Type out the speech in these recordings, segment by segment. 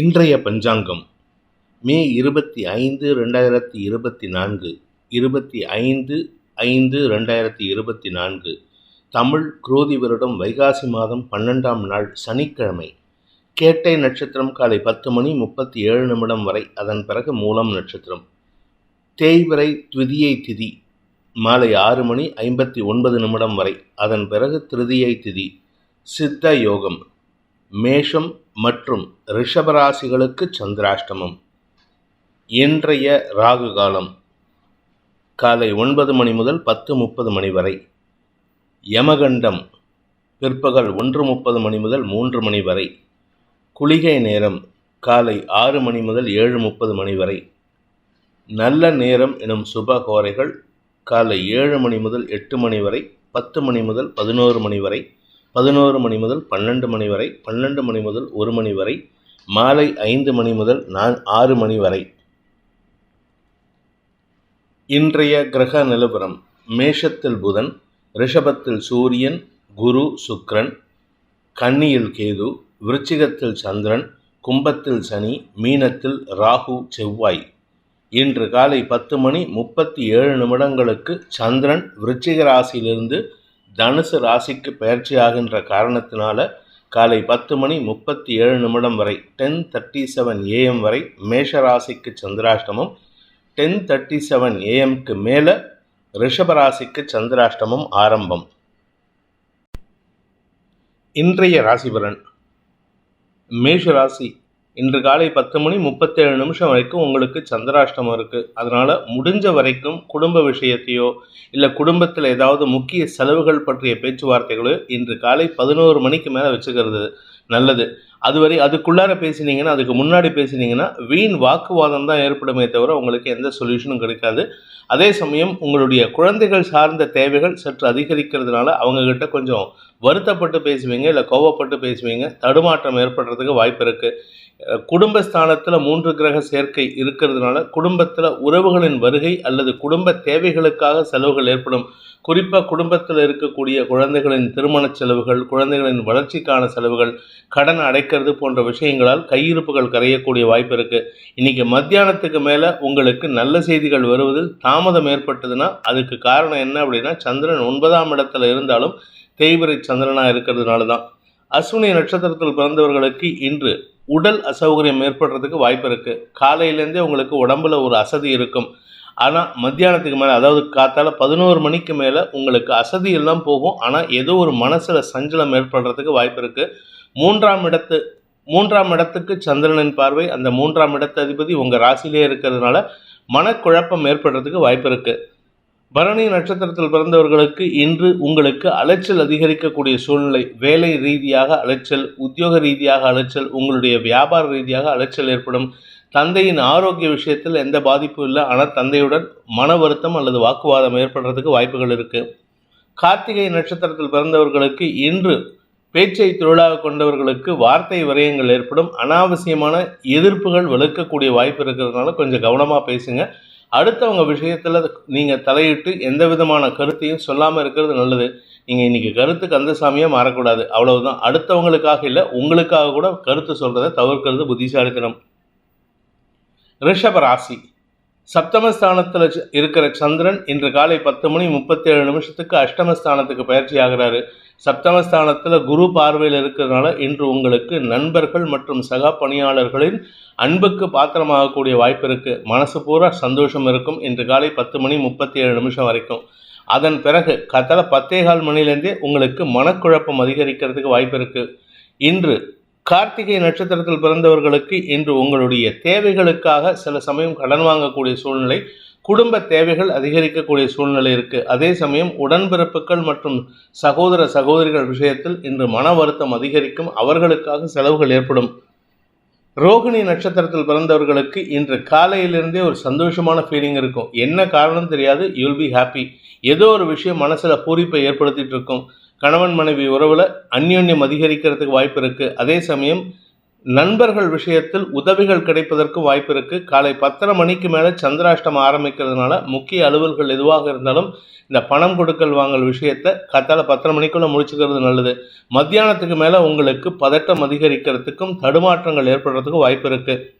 இன்றைய பஞ்சாங்கம். மே இருபத்தி ஐந்து ரெண்டாயிரத்தி இருபத்தி நான்கு. இருபத்தி ஐந்து ஐந்து ரெண்டாயிரத்தி இருபத்தி நான்கு. தமிழ் குரோதி வருடம் வைகாசி மாதம் பன்னெண்டாம் நாள் சனிக்கிழமை. கேட்டை நட்சத்திரம் காலை பத்து மணி முப்பத்தி ஏழு நிமிடம் வரை அதன் பிறகு மூலம் நட்சத்திரம். தேய்வரை த்விதியை திதி மாலை ஆறு மணி ஐம்பத்தி ஒன்பது நிமிடம் வரை அதன் பிறகு திருதியை திதி. சித்த யோகம். மேஷம் மற்றும் ரிஷபராசிகளுக்கு சந்திராஷ்டமம். இன்றைய ராகு காலம் காலை ஒன்பது மணி முதல் பத்து முப்பது மணி வரை. யமகண்டம் பிற்பகல் ஒன்று முப்பது மணி முதல் மூன்று மணி வரை. குளிகை நேரம் காலை ஆறு மணி முதல் ஏழு முப்பது மணி வரை. நல்ல நேரம் எனும் சுபகோரைகள் காலை ஏழு மணி முதல் எட்டு மணி வரை பத்து மணி முதல் பதினோரு மணி வரை. பதினோரு மணி முதல் பன்னெண்டு மணி வரை பன்னெண்டு மணி முதல் ஒரு மணி வரை மாலை ஐந்து மணி முதல் நான் ஆறு மணி வரை. இன்றைய கிரக நிலவரம் மேஷத்தில் புதன் ரிஷபத்தில் சூரியன் குரு சுக்ரன் கன்னியில் கேது விருச்சிகத்தில் சந்திரன் கும்பத்தில் சனி மீனத்தில் ராகு செவ்வாய். இன்று காலை பத்து மணி முப்பத்தி ஏழு நிமிடங்களுக்கு சந்திரன் விருச்சிக ராசியிலிருந்து தனுசு ராசிக்கு பயிற்சியாகின்ற காரணத்தினால காலை பத்து மணி முப்பத்தி ஏழு நிமிடம் வரை டென் தேர்ட்டி செவன் ஏஎம் வரை மேஷ ராசிக்கு சந்திராஷ்டமம் டென் தேர்ட்டி செவன் ஏஎம்க்கு மேலே ரிஷபராசிக்கு சந்திராஷ்டமம் ஆரம்பம். இன்றைய ராசிபலன் மேஷ ராசி இன்று காலை பத்து மணி முப்பத்தேழு நிமிஷம் வரைக்கும் உங்களுக்கு சந்திராஷ்டமம் இருக்குது அதனால் முடிஞ்ச வரைக்கும் குடும்ப விஷயத்தையோ இல்லை குடும்பத்தில் ஏதாவது முக்கிய செலவுகள் பற்றிய பேச்சுவார்த்தைகளோ இன்று காலை பதினோரு மணிக்கு மேலே வச்சுக்கிறது நல்லது. அதுவரை அதுக்குள்ளார பேசினீங்கன்னா அதுக்கு முன்னாடி பேசினீங்கன்னா வீண் வாக்குவாதம் தான் ஏற்படுமே தவிர உங்களுக்கு எந்த சொல்யூஷனும் கிடைக்காது. அதே சமயம் உங்களுடைய குழந்தைகள் சார்ந்த தேவைகள் சற்று அதிகரிக்கிறதுனால அவங்கக்கிட்ட கொஞ்சம் வருத்தப்பட்டு பேசுவீங்க இல்லை கோவப்பட்டு பேசுவீங்க தடுமாற்றம் ஏற்படுறதுக்கு வாய்ப்பு இருக்குது குடும்பஸ்தானத்தில் மூன்று கிரக சேர்க்கை இருக்கிறதுனால குடும்பத்தில் உறவுகளின் வருகை அல்லது குடும்ப தேவைகளுக்காக செலவுகள் ஏற்படும். குறிப்பாக குடும்பத்தில் இருக்கக்கூடிய குழந்தைகளின் திருமண செலவுகள் குழந்தைகளின் வளர்ச்சிக்கான செலவுகள் கடன் அடைக்கிறது போன்ற விஷயங்களால் கையிருப்புகள் கரையக்கூடிய வாய்ப்பு இருக்குது இன்றைக்கி மத்தியானத்துக்கு மேலே உங்களுக்கு நல்ல செய்திகள் வருவதில் தாமதம் ஏற்பட்டதுன்னா அதுக்கு காரணம் என்ன அப்படின்னா சந்திரன் ஒன்பதாம் இடத்துல இருந்தாலும் தேய்பிரை சந்திரனாக இருக்கிறதுனால தான் அஸ்வினி நட்சத்திரத்தில் பிறந்தவர்களுக்கு இன்று உடல் அசௌகரியம் ஏற்படுறதுக்கு வாய்ப்பு இருக்குது காலையிலேருந்தே உங்களுக்கு உடம்புல ஒரு அசதி இருக்கும். ஆனால் மத்தியானத்துக்கு மேலே அதாவது காத்தால பதினோரு மணிக்கு மேலே உங்களுக்கு அசதி எல்லாம் போகும். ஆனால் ஏதோ ஒரு மனசில் சஞ்சலம் ஏற்படுறதுக்கு வாய்ப்பு இருக்குது மூன்றாம் இடத்து மூன்றாம் இடத்துக்கு சந்திரனின் பார்வை அந்த மூன்றாம் இடத்து அதிபதி உங்கள் ராசியிலே இருக்கிறதுனால மனக்குழப்பம் ஏற்படுறதுக்கு வாய்ப்பு இருக்குது பரணி நட்சத்திரத்தில் பிறந்தவர்களுக்கு இன்று உங்களுக்கு அலைச்சல் அதிகரிக்கக்கூடிய சூழ்நிலை வேலை ரீதியாக அலைச்சல் உத்தியோக ரீதியாக அலைச்சல் உங்களுடைய வியாபார ரீதியாக அலைச்சல் ஏற்படும். தந்தையின் ஆரோக்கிய விஷயத்தில் எந்த பாதிப்பும் இல்லை. ஆனால் தந்தையுடன் மன வருத்தம் அல்லது வாக்குவாதம் ஏற்படுறதுக்கு வாய்ப்புகள் இருக்குது கார்த்திகை நட்சத்திரத்தில் பிறந்தவர்களுக்கு இன்று பேச்சை தொழிலாக கொண்டவர்களுக்கு வார்த்தை விரயங்கள் ஏற்படும். அனாவசியமான எதிர்ப்புகள் வளர்க்கக்கூடிய வாய்ப்பு இருக்கிறதுனால கொஞ்சம் கவனமாக பேசுங்க. அடுத்தவங்க விஷயத்தில் நீங்கள் தலையிட்டு எந்த விதமான கருத்தையும் சொல்லாமல் இருக்கிறது நல்லது. நீங்கள் இன்றைக்கி கருத்து கந்தசாமியாக மாறக்கூடாது. அவ்வளவுதான். அடுத்தவங்களுக்காக இல்லை உங்களுக்காக கூட கருத்து சொல்கிறத தவிர்க்கிறது புத்திசாலித்தனம். ரிஷப ராசி. சப்தமஸ்தானத்தில் இருக்கிற சந்திரன் இன்று காலை பத்து மணி முப்பத்தேழு நிமிஷத்துக்கு அஷ்டமஸ்தானத்துக்கு பயிற்சி ஆகிறாரு. சப்தமஸ்தானத்தில் குரு பார்வையில் இருக்கிறதுனால இன்று உங்களுக்கு நண்பர்கள் மற்றும் சக பணியாளர்களின் அன்புக்கு பாத்திரமாகக்கூடிய வாய்ப்பு இருக்குது மனசு பூரா சந்தோஷம் இருக்கும். இன்று காலை பத்து மணி முப்பத்தி ஏழு நிமிஷம் வரைக்கும். அதன் பிறகு கத்தலை பத்தே கால் மணிலேருந்தே உங்களுக்கு மனக்குழப்பம் அதிகரிக்கிறதுக்கு வாய்ப்பு இருக்குது இன்று கார்த்திகை நட்சத்திரத்தில் பிறந்தவர்களுக்கு இன்று உங்களுடைய தேவைகளுக்காக சில சமயம் கடன் வாங்கக்கூடிய சூழ்நிலை குடும்ப தேவைகள் அதிகரிக்கக்கூடிய சூழ்நிலை இருக்குது அதே சமயம் உடன்பிறப்புகள் மற்றும் சகோதர சகோதரிகள் விஷயத்தில் இன்று மன வருத்தம் அதிகரிக்கும். அவர்களுக்காக செலவுகள் ஏற்படும். ரோகிணி நட்சத்திரத்தில் பிறந்தவர்களுக்கு இன்று காலையிலிருந்தே ஒரு சந்தோஷமான ஃபீலிங் இருக்கும். என்ன காரணம் தெரியாது. யூல் பி ஹாப்பி ஏதோ ஒரு விஷயம் மனசில் பூரிப்பை ஏற்படுத்திட்டு இருக்கும். கணவன் மனைவி உறவில் அந்யோன்யம் அதிகரிக்கிறதுக்கு வாய்ப்பு இருக்குது அதே சமயம் நண்பர்கள் விஷயத்தில் உதவிகள் கிடைப்பதற்கு வாய்ப்பு இருக்கு. காலை பத்தரை மணிக்கு மேலே சந்திராஷ்டம் ஆரம்பிக்கிறதுனால முக்கிய அலுவல்கள் எதுவாக இருந்தாலும் இந்த பணம் கொடுக்கல் வாங்கல் விஷயத்தை கத்தால பத்தரை மணிக்குள்ள முடிச்சுக்கிறது நல்லது. மத்தியானத்துக்கு மேலே உங்களுக்கு பதட்டம் அதிகரிக்கிறதுக்கும் தடுமாற்றங்கள் ஏற்படுறதுக்கும் வாய்ப்பு இருக்கு.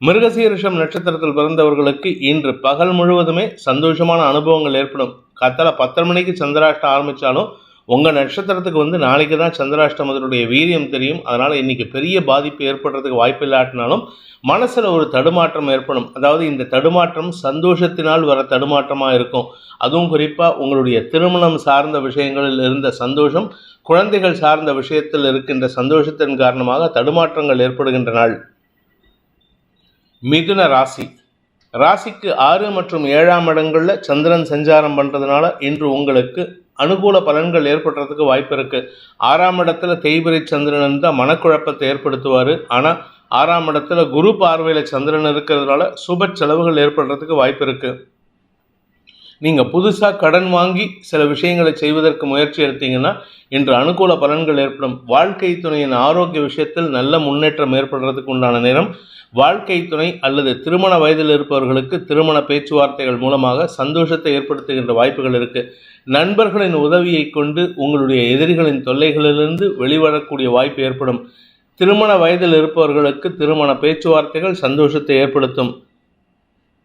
மிருகசீரிஷம் நட்சத்திரத்தில் பிறந்தவர்களுக்கு இன்று பகல் முழுவதுமே சந்தோஷமான அனுபவங்கள் ஏற்படும். காத்தால பத்தரை மணிக்கு சந்திராஷ்டம் ஆரம்பித்தாலும் உங்கள் நட்சத்திரத்துக்கு வந்து நாளைக்கு தான் சந்திராஷ்டமத்தினுடைய வீரியம் தெரியும். அதனால் இன்றைக்கி பெரிய பாதிப்பு ஏற்படுறதுக்கு வாய்ப்பு இல்லாட்டினாலும் மனசில் ஒரு தடுமாற்றம் ஏற்படும். அதாவது இந்த தடுமாற்றம் சந்தோஷத்தினால் வர தடுமாற்றமாக இருக்கும். அதுவும் குறிப்பாக உங்களுடைய திருமணம் சார்ந்த விஷயங்களில் இருந்த சந்தோஷம் குழந்தைகள் சார்ந்த விஷயத்தில் இருக்கின்ற சந்தோஷத்தின் காரணமாக தடுமாற்றங்கள் ஏற்படுகின்ற நாள். மிதுன ராசி. ராசிக்கு ஆறு மற்றும் ஏழாம் இடங்களில் சந்திரன் சஞ்சாரம் பண்ணுறதுனால இன்று உங்களுக்கு அனுகூல பலன்கள் ஏற்படுறதுக்கு வாய்ப்பு இருக்குது ஆறாம் இடத்துல தேய்பிரை சந்திரன் இருந்தால் மனக்குழப்பத்தை ஏற்படுத்துவார். ஆனால் ஆறாம் இடத்துல குரு பார்வையில் சந்திரன் இருக்கிறதுனால சுப செலவுகள் ஏற்படுறதுக்கு வாய்ப்பு இருக்குது நீங்கள் புதுசாக கடன் வாங்கி சில விஷயங்களை செய்வதற்கு முயற்சி எடுத்தீங்கன்னா இன்று அனுகூல பலன்கள் ஏற்படும். வாழ்க்கை துணையின் ஆரோக்கிய விஷயத்தில் நல்ல முன்னேற்றம் ஏற்படுறதுக்கு உண்டான நேரம் வாழ்க்கை துணை அல்லது திருமண வயதில் இருப்பவர்களுக்கு திருமண பேச்சுவார்த்தைகள் மூலமாக சந்தோஷத்தை ஏற்படுத்துகின்ற வாய்ப்புகள் இருக்குது நண்பர்களின் உதவியை கொண்டு உங்களுடைய எதிரிகளின் தொல்லைகளிலிருந்து வெளிவரக்கூடிய வாய்ப்பு ஏற்படும். திருமண வயதில் இருப்பவர்களுக்கு திருமண பேச்சுவார்த்தைகள் சந்தோஷத்தை ஏற்படுத்தும்.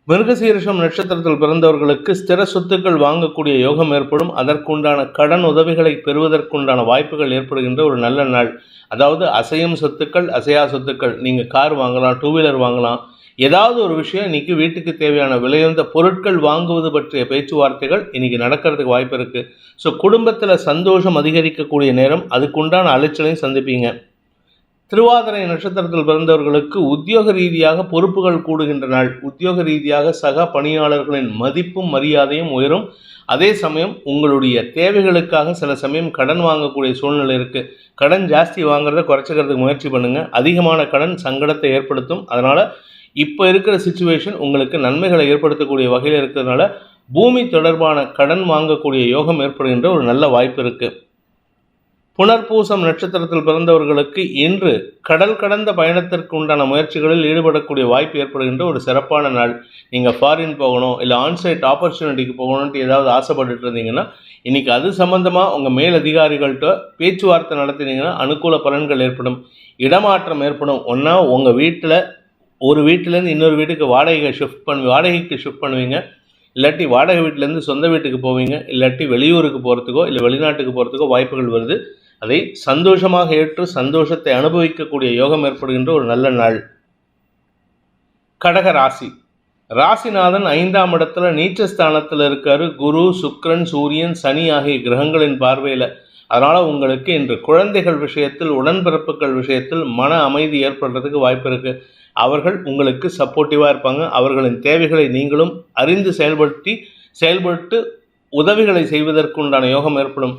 மிருகசீரிஷம் நட்சத்திரத்தில் பிறந்தவர்களுக்கு ஸ்திர சொத்துக்கள் வாங்கக்கூடிய யோகம் ஏற்படும். அதற்குண்டான கடன் உதவிகளை பெறுவதற்குண்டான வாய்ப்புகள் ஏற்படுகின்ற ஒரு நல்ல நாள். அதாவது அசையும் சொத்துக்கள் அசையா சொத்துக்கள். நீங்கள் கார் வாங்கலாம் டூ வீலர் வாங்கலாம். ஏதாவது ஒரு விஷயம் இன்னைக்கு வீட்டுக்கு தேவையான விலையுந்த பொருட்கள் வாங்குவது பற்றிய பேச்சுவார்த்தைகள் இன்னைக்கு நடக்கிறதுக்கு வாய்ப்பு இருக்குது ஸோ குடும்பத்தில் சந்தோஷம் அதிகரிக்கக்கூடிய நேரம் அதுக்குண்டான அலைச்சலையும் சந்திப்பீங்க. திருவாதிரை நட்சத்திரத்தில் பிறந்தவர்களுக்கு உத்தியோக ரீதியாக பொறுப்புகள் கூடுகின்ற நாள் உத்தியோக ரீதியாக சக பணியாளர்களின் மதிப்பும் மரியாதையும் உயரும். அதே சமயம் உங்களுடைய தேவைகளுக்காக சில சமயம் கடன் வாங்கக்கூடிய சூழ்நிலை இருக்குது கடன் ஜாஸ்தி வாங்குறத குறைச்சிக்கிறதுக்கு முயற்சி பண்ணுங்கள் அதிகமான கடன் சங்கடத்தை ஏற்படுத்தும். அதனால் இப்போ இருக்கிற சுச்சுவேஷன் உங்களுக்கு நன்மைகளை ஏற்படுத்தக்கூடிய வகையில் இருக்கிறதுனால பூமி தொடர்பான கடன் வாங்கக்கூடிய யோகம் ஏற்படுகின்ற ஒரு நல்ல வாய்ப்பு இருக்குது புனர்பூசம் நட்சத்திரத்தில் பிறந்தவர்களுக்கு இன்று கடல் கடந்த பயணத்திற்கு உண்டான முயற்சிகளில் ஈடுபடக்கூடிய வாய்ப்பு ஏற்படுகின்ற ஒரு சிறப்பான நாள். நீங்கள் ஃபாரின் போகணும் இல்லை ஆன்சைட் ஆப்பர்ச்சுனிட்டிக்கு போகணுன்ட்டு ஏதாவது ஆசைப்பட்டுட்டு இருந்தீங்கன்னா இன்றைக்கி அது சம்மந்தமாக உங்கள் மேல் அதிகாரிகள்கிட்ட பேச்சுவார்த்தை நடத்தினீங்கன்னா அனுகூல பலன்கள் ஏற்படும் இடமாற்றம் ஏற்படும். ஒன்றா உங்கள் வீட்டில் ஒரு வீட்டிலேருந்து இன்னொரு வீட்டுக்கு வாடகை ஷிஃப்ட் பண்ணி வாடகைக்கு ஷிஃப்ட் பண்ணுவீங்க. இல்லாட்டி வாடகை வீட்டிலேருந்து சொந்த வீட்டுக்கு போவீங்க. இல்லாட்டி வெளியூருக்கு போகிறதுக்கோ இல்லை வெளிநாட்டுக்கு போகிறதுக்கோ வாய்ப்புகள் வருது. அதை சந்தோஷமாக ஏற்று சந்தோஷத்தை அனுபவிக்கக்கூடிய யோகம் ஏற்படுகின்ற ஒரு நல்ல நாள். கடக ராசி. ராசிநாதன் ஐந்தாம் இடத்துல நீச்சஸ்தானத்தில் இருக்காரு. குரு சுக்ரன் சூரியன் சனி ஆகிய கிரகங்களின் பார்வையில். அதனால் உங்களுக்கு இன்று குழந்தைகள் விஷயத்தில் உடன்பிறப்புகள் விஷயத்தில் மன அமைதி ஏற்படுறதுக்கு வாய்ப்பு இருக்குது அவர்கள் உங்களுக்கு சப்போர்ட்டிவாக இருப்பாங்க. அவர்களின் தேவைகளை நீங்களும் அறிந்து செயல்படுத்தி செயல்பட்டு உதவிகளை செய்வதற்குண்டான யோகம் ஏற்படும்.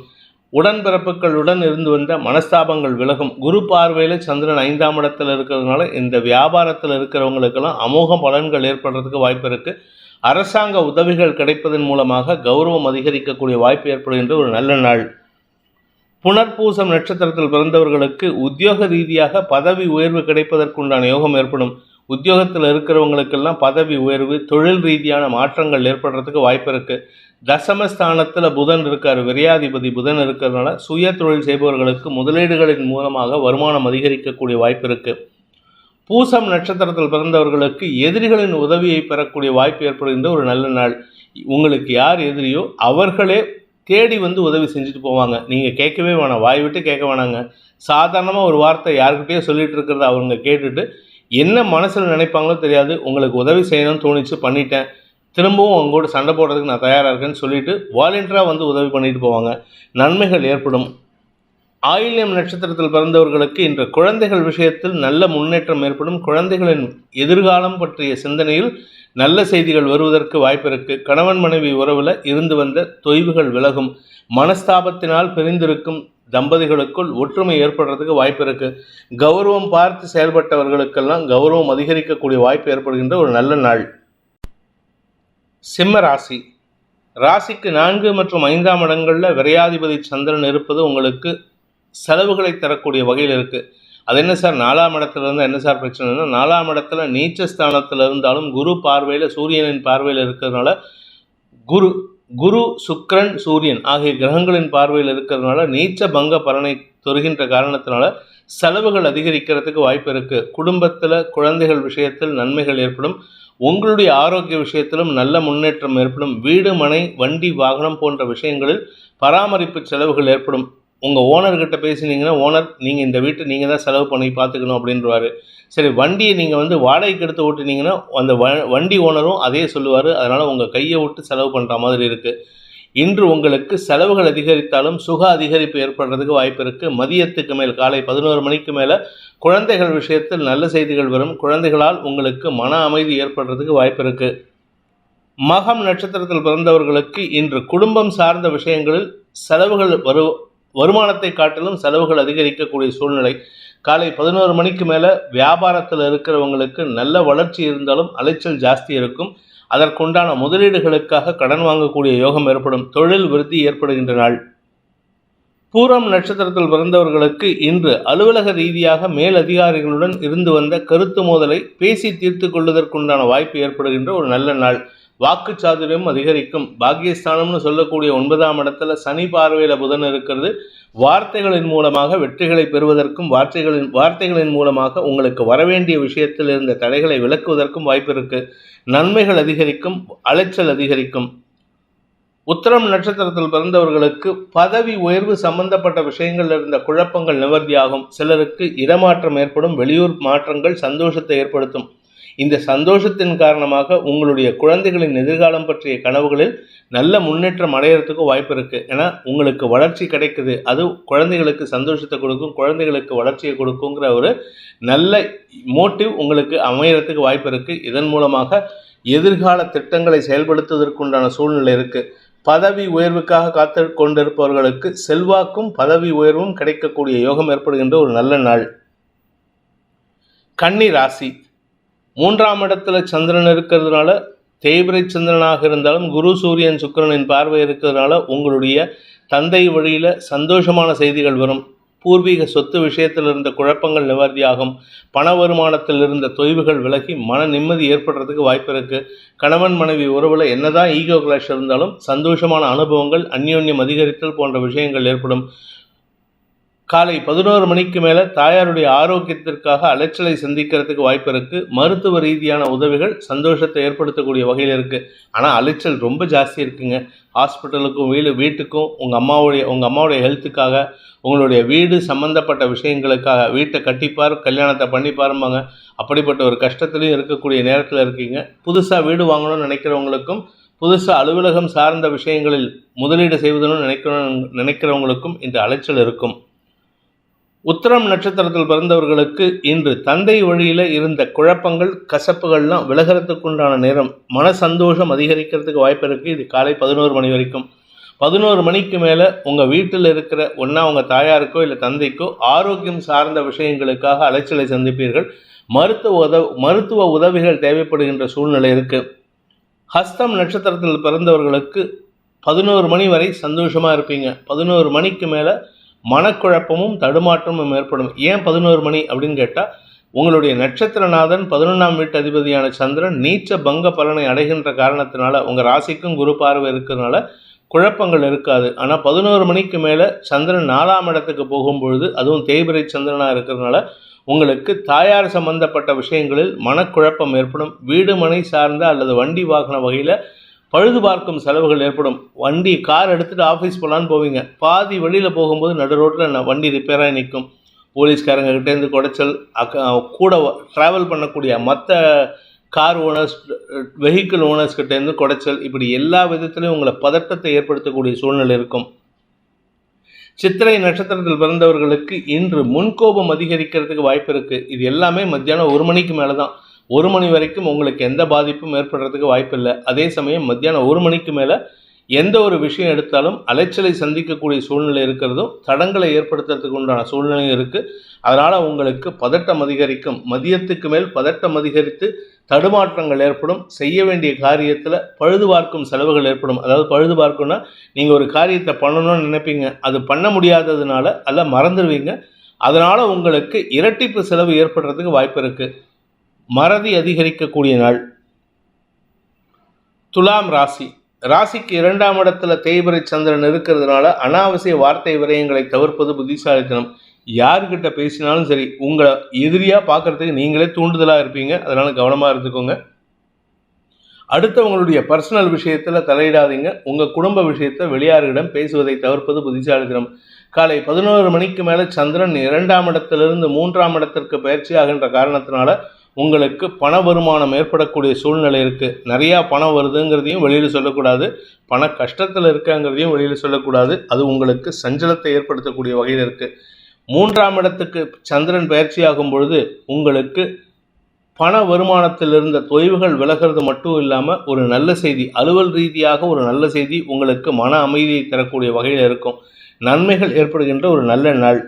உடன்பிறப்புகளுடன் இருந்து வந்த மனஸ்தாபங்கள் விலகும். குரு பார்வையில் சந்திரன் ஐந்தாம் இடத்துல இருக்கிறதுனால இந்த வியாபாரத்தில் இருக்கிறவங்களுக்கெல்லாம் அமோக பலன்கள் ஏற்படுறதுக்கு வாய்ப்பு இருக்குது அரசாங்க உதவிகள் கிடைப்பதன் மூலமாக கௌரவம் அதிகரிக்கக்கூடிய வாய்ப்பு ஏற்படுகின்ற ஒரு நல்ல நாள். புனர்பூசம் நட்சத்திரத்தில் பிறந்தவர்களுக்கு உத்தியோக ரீதியாக பதவி உயர்வு கிடைப்பதற்குண்டான யோகம் ஏற்படும். உத்தியோகத்தில் இருக்கிறவங்களுக்கெல்லாம் பதவி உயர்வு தொழில் ரீதியான மாற்றங்கள் ஏற்படுறதுக்கு வாய்ப்பு இருக்குது தசமஸ்தானத்தில் புதன் இருக்கார் விரையாதிபதி புதன் இருக்கிறதுனால சுய தொழில் செய்பவர்களுக்கு முதலீடுகளின் மூலமாக வருமானம் அதிகரிக்கக்கூடிய வாய்ப்பு இருக்குது பூசம் நட்சத்திரத்தில் பிறந்தவர்களுக்கு எதிரிகளின் உதவியை பெறக்கூடிய வாய்ப்பு ஏற்படுகின்ற ஒரு நல்ல நாள். உங்களுக்கு யார் எதிரியோ அவர்களே தேடி வந்து உதவி செஞ்சுட்டு போவாங்க. நீங்கள் கேட்கவே வேணாம் வாய் விட்டு கேட்க வேணாங்க. சாதாரணமாக ஒரு வார்த்தை யாருக்கிட்டேயோ சொல்லிகிட்டு இருக்கிறத அவங்க கேட்டுட்டு என்ன மனசில் நினைப்பாங்களோ தெரியாது. உங்களுக்கு உதவி செய்யணும்னு தோணிச்சு பண்ணிட்டேன். திரும்பவும் அவங்க கூட சண்டை போடுறதுக்கு நான் தயாராக இருக்கேன்னு சொல்லிட்டு வாலண்டியராக வந்து உதவி பண்ணிட்டு போவாங்க. நன்மைகள் ஏற்படும். ஆயில்யம் நட்சத்திரத்தில் பிறந்தவர்களுக்கு இன்று குழந்தைகள் விஷயத்தில் நல்ல முன்னேற்றம் ஏற்படும். குழந்தைகளின் எதிர்காலம் பற்றிய சிந்தனையில் நல்ல செய்திகள் வருவதற்கு வாய்ப்பு இருக்கு. கணவன் மனைவி உறவில் இருந்து வந்த தொய்வுகள் விலகும். மனஸ்தாபத்தினால் பிரிந்திருக்கும். தம்பதிகளுக்குள் ஒற்றுமை ஏற்படுறதுக்கு வாய்ப்பு இருக்குது கௌரவம் பார்த்து செயல்பட்டவர்களுக்கெல்லாம் கௌரவம் அதிகரிக்கக்கூடிய வாய்ப்பு ஏற்படுகின்ற ஒரு நல்ல நாள். சிம்ம ராசி. ராசிக்கு நான்கு மற்றும் ஐந்தாம் இடங்களில் விரையாதிபதி சந்திரன் இருப்பது உங்களுக்கு செலவுகளை தரக்கூடிய வகையில் இருக்குது அது என்ன சார்? நாலாம் இடத்துல இருந்தால் என்ன சார் பிரச்சனைனா நாலாம் இடத்துல நீச்ச ஸ்தானத்தில் இருந்தாலும் குரு பார்வையில் சூரியனின் பார்வையில் இருக்கிறதுனால குரு குரு சுக்ரன் சூரியன் ஆகிய கிரகங்களின் பார்வையில் இருக்கிறதுனால நீச்ச பங்க பலனை தொருகின்ற காரணத்தினால செலவுகள் அதிகரிக்கிறதுக்கு வாய்ப்பு இருக்கு. குடும்பத்தில் குழந்தைகள் விஷயத்தில் நன்மைகள் ஏற்படும். உங்களுடைய ஆரோக்கிய விஷயத்திலும் நல்ல முன்னேற்றம் ஏற்படும். வீடு மனை வண்டி வாகனம் போன்ற விஷயங்களில் பராமரிப்பு செலவுகள் ஏற்படும். உங்கள் ஓனர்கிட்ட பேசினீங்கன்னா ஓனர் நீங்கள் இந்த வீட்டை நீங்கள் தான் செலவு பண்ணி பார்த்துக்கணும் அப்படின்றவாரு. சரி வண்டியை நீங்கள் வந்து வாடகைக்கு எடுத்து ஓட்டினீங்கன்னா அந்த வ வண்டி ஓனரும் அதே சொல்லுவார். அதனால் உங்கள் கையை விட்டு செலவு பண்ணுற மாதிரி இருக்குது இன்று உங்களுக்கு செலவுகள் அதிகரித்தாலும் சுக அதிகரிப்பு ஏற்படுறதுக்கு வாய்ப்பு இருக்குது மதியத்துக்கு மேல் காலை பதினோரு மணிக்கு மேலே குழந்தைகள் விஷயத்தில் நல்ல செய்திகள் வரும். குழந்தைகளால் உங்களுக்கு மன அமைதி ஏற்படுறதுக்கு வாய்ப்பு இருக்குது மகம் நட்சத்திரத்தில் பிறந்தவர்களுக்கு இன்று குடும்பம் சார்ந்த விஷயங்களில் செலவுகள் வரு வருமானத்தை காட்டிலும் செலவுகள் அதிகரிக்கக்கூடிய சூழ்நிலை. காலை பதினோரு மணிக்கு மேலே வியாபாரத்தில் இருக்கிறவங்களுக்கு நல்ல வளர்ச்சி இருந்தாலும் அலைச்சல் ஜாஸ்தி இருக்கும். அதற்குண்டான முதலீடுகளுக்காக கடன் வாங்கக்கூடிய யோகம் ஏற்படும். தொழில் விருத்தி ஏற்படுகின்ற நாள். பூரம் நட்சத்திரத்தில் பிறந்தவர்களுக்கு இன்று அலுவலக ரீதியாக மேல் அதிகாரிகளுடன் இருந்து வந்த கருத்து மோதலை பேசி தீர்த்து கொள்வதற்குண்டான வாய்ப்பு ஏற்படுகின்ற ஒரு நல்ல நாள். வாக்கு சாதுரியம் அதிகரிக்கும். பாக்கியஸ்தானம்னு சொல்லக்கூடிய ஒன்பதாம் இடத்துல சனி பார்வையில் புதன் இருக்கிறது. வார்த்தைகளின் மூலமாக வெற்றிகளை பெறுவதற்கும் வார்த்தைகளின் வார்த்தைகளின் மூலமாக உங்களுக்கு வரவேண்டிய விஷயத்தில் இருந்த தடைகளை விளக்குவதற்கும் வாய்ப்பு இருக்கு. நன்மைகள் அதிகரிக்கும் அலைச்சல் அதிகரிக்கும். உத்தரம் நட்சத்திரத்தில் பிறந்தவர்களுக்கு பதவி உயர்வு சம்பந்தப்பட்ட விஷயங்கள் இருந்த குழப்பங்கள் நிவர்த்தியாகும். சிலருக்கு இடமாற்றம் ஏற்படும் வெளியூர் மாற்றங்கள் சந்தோஷத்தை ஏற்படுத்தும். இந்த சந்தோஷத்தின் காரணமாக உங்களுடைய குழந்தைகளின் எதிர்காலம் பற்றிய கனவுகளில் நல்ல முன்னேற்றம் அடையிறதுக்கு வாய்ப்பு இருக்குது ஏன்னா உங்களுக்கு வளர்ச்சி கிடைக்குது. அது குழந்தைகளுக்கு சந்தோஷத்தை கொடுக்கும் குழந்தைகளுக்கு வளர்ச்சியை கொடுக்குங்கிற ஒரு நல்ல மோட்டிவ் உங்களுக்கு அமையறதுக்கு வாய்ப்பு இருக்குது இதன் மூலமாக எதிர்கால திட்டங்களை செயல்படுத்துவதற்குண்டான சூழ்நிலை இருக்குது பதவி உயர்வுக்காக காத்து கொண்டிருப்பவர்களுக்கு செல்வாக்கும் பதவி உயர்வும் கிடைக்கக்கூடிய யோகம் ஏற்படுகின்ற ஒரு நல்ல நாள். கன்னி ராசி. மூன்றாம் இடத்துல சந்திரன் இருக்கிறதுனால தேய்பிரை சந்திரனாக இருந்தாலும் குரு சூரியன் சுக்கிரனின் பார்வை இருக்கிறதுனால உங்களுடைய தந்தை வழியில் சந்தோஷமான செய்திகள் வரும். பூர்வீக சொத்து விஷயத்தில் இருந்த குழப்பங்கள் நிவர்த்தியாகும். பண வருமானத்தில் இருந்த தொய்வுகள் விலகி மன நிம்மதி ஏற்படுறதுக்கு வாய்ப்பு இருக்கு. கணவன் மனைவி உறவில் என்னதான் ஈகோ கிளாஷ் இருந்தாலும் சந்தோஷமான அனுபவங்கள் அந்யோன்யம் அதிகரித்தல் போன்ற விஷயங்கள் ஏற்படும். காலை பதினோரு மணிக்கு மேலே தாயாருடைய ஆரோக்கியத்திற்காக அலைச்சலை சந்திக்கிறதுக்கு வாய்ப்பு இருக்குது மருத்துவ ரீதியான உதவிகள் சந்தோஷத்தை ஏற்படுத்தக்கூடிய வகையில் இருக்குது ஆனால் அலைச்சல் ரொம்ப ஜாஸ்தி இருக்குங்க. ஹாஸ்பிட்டலுக்கும் வீடு வீட்டுக்கும் உங்கள் அம்மாவுடைய உங்கள் அம்மாவுடைய ஹெல்த்துக்காக உங்களுடைய வீடு சம்மந்தப்பட்ட விஷயங்களுக்காக வீட்டை கட்டிப்பார் கல்யாணத்தை பண்ணிப்பாருமாங்க அப்படிப்பட்ட ஒரு கஷ்டத்துலையும் இருக்கக்கூடிய நேரத்தில் இருக்கீங்க. புதுசாக வீடு வாங்கணும்னு நினைக்கிறவங்களுக்கும் புதுசாக அலுவலகம் சார்ந்த விஷயங்களில் முதலீடு செய்வதுன்னு நினைக்கணும் நினைக்கிறவங்களுக்கும் இந்த அலைச்சல் இருக்கும். உத்திரம் நட்சத்திரத்தில் பிறந்தவர்களுக்கு இன்று தந்தை வழியில் இருந்த குழப்பங்கள் கசப்புகள்லாம் விலகிறதுக்குண்டான நேரம். மன சந்தோஷம் அதிகரிக்கிறதுக்கு வாய்ப்பு இருக்குது இது காலை பதினோரு மணி வரைக்கும். பதினோரு மணிக்கு மேலே உங்கள் வீட்டில் இருக்கிற ஒன்றா உங்கள் தாயாருக்கோ இல்லை தந்தைக்கோ ஆரோக்கியம் சார்ந்த விஷயங்களுக்காக அலைச்சலை சந்திப்பீர்கள். மருத்துவ உதவ மருத்துவ உதவிகள் தேவைப்படுகின்ற சூழ்நிலை இருக்குது ஹஸ்தம் நட்சத்திரத்தில் பிறந்தவர்களுக்கு பதினோரு மணி வரை சந்தோஷமாக இருப்பீங்க. பதினோரு மணிக்கு மேலே மனக்குழப்பமும் தடுமாற்றமும் ஏற்படும். ஏன் பதினோரு மணி அப்படின்னு கேட்டால் உங்களுடைய நட்சத்திரநாதன் பதினொன்றாம் வீட்டு அதிபதியான சந்திரன் நீச்ச பங்க பலனை அடைகின்ற காரணத்தினால உங்கள் ராசிக்கும் குரு பார்வை இருக்கிறதுனால குழப்பங்கள் இருக்காது. ஆனால் பதினோரு மணிக்கு மேலே சந்திரன் நாலாம் இடத்துக்கு போகும்பொழுது அதுவும் தேய்பிரை சந்திரனாக இருக்கிறதுனால உங்களுக்கு தாயார் சம்பந்தப்பட்ட விஷயங்களில் மனக்குழப்பம் ஏற்படும். வீடு மனை சார்ந்த அல்லது வண்டி வாகன வகையில் பழுது பார்க்கும் செலவுகள் ஏற்படும். வண்டி கார் எடுத்துகிட்டு ஆஃபீஸ் போகலான்னு போவீங்க. பாதி வெளியில் போகும்போது நடு ரோட்டில் வண்டி ரிப்பேராக நிற்கும் போலீஸ்காரங்க கிட்டேருந்து குடைச்சல் அக்க கூட ட்ராவல் பண்ணக்கூடிய மற்ற கார் ஓனர்ஸ் வெஹிக்கிள் ஓனர்ஸ் கிட்டேருந்து குடைச்சல் இப்படி எல்லா விதத்திலையும் உங்களை பதட்டத்தை ஏற்படுத்தக்கூடிய சூழ்நிலை இருக்கும். சித்திரை நட்சத்திரத்தில் பிறந்தவர்களுக்கு இன்று முன்கோபம் அதிகரிக்கிறதுக்கு வாய்ப்பு இருக்குது இது எல்லாமே மத்தியானம் ஒரு மணிக்கு மேலே தான் ஒரு மணி வரைக்கும் உங்களுக்கு எந்த பாதிப்பும் ஏற்படுறதுக்கு வாய்ப்பில்லை. அதே சமயம் மத்தியானம் ஒரு மணிக்கு மேலே எந்த ஒரு விஷயம் எடுத்தாலும் அலைச்சலை சந்திக்கக்கூடிய சூழ்நிலை இருக்கிறதும் தடங்களை ஏற்படுத்துறதுக்கு உண்டான சூழ்நிலையும் இருக்குது அதனால் உங்களுக்கு பதட்டம் அதிகரிக்கும். மதியத்துக்கு மேல் பதட்டம் அதிகரித்து தடுமாற்றங்கள் ஏற்படும். செய்ய வேண்டிய காரியத்தில் பழுது பார்க்கும் செலவுகள் ஏற்படும். அதாவது பழுது பார்க்கணும்னா நீங்கள் ஒரு காரியத்தை பண்ணணும்னு நினைப்பீங்க. அது பண்ண முடியாததுனால அல்ல மறந்துடுவீங்க. அதனால் உங்களுக்கு இரட்டிப்பு செலவு ஏற்படுறதுக்கு வாய்ப்பு இருக்குது மறதி அதிகரிக்கக்கூடிய நாள். துலாம் ராசி. ராசிக்கு இரண்டாம் இடத்துல தேய்பிரை சந்திரன் இருக்கிறதுனால அனாவசிய வார்த்தை விரயங்களை தவிர்ப்பது புத்திசாலித்தனம் யாருக்கிட்ட பேசினாலும் சரி உங்களை எதிரியாக பார்க்கறதுக்கு நீங்களே தூண்டுதலாக இருப்பீங்க. அதனால் கவனமாக இருந்துக்கோங்க. அடுத்தவங்களுடைய பர்சனல் விஷயத்தில் தலையிடாதீங்க. உங்கள் குடும்ப விஷயத்தை வெளியாரிடம் பேசுவதை தவிர்ப்பது புத்திசாலித்தனம் காலை பதினோரு மணிக்கு மேலே சந்திரன் இரண்டாம் இடத்திலிருந்து மூன்றாம் இடத்திற்கு பயிற்சி ஆகின்ற காரணத்தினால உங்களுக்கு பண வருமானம் ஏற்படக்கூடிய சூழ்நிலை இருக்குது நிறையா பணம் வருதுங்கிறதையும் வெளியில் சொல்லக்கூடாது. பண கஷ்டத்தில் இருக்காங்கிறதையும் வெளியில் சொல்லக்கூடாது. அது உங்களுக்கு சஞ்சலத்தை ஏற்படுத்தக்கூடிய வகையில் இருக்குது மூன்றாம் இடத்துக்கு சந்திரன் பயிற்சியாகும் பொழுது உங்களுக்கு பண வருமானத்தில் இருந்த தொய்வுகள் விலகிறது மட்டும் இல்லாமல் ஒரு நல்ல செய்தி அலுவல் ரீதியாக ஒரு நல்ல செய்தி உங்களுக்கு மன அமைதியை தரக்கூடிய வகையில் இருக்கும். நன்மைகள் ஏற்படுகின்ற ஒரு நல்ல நாள்.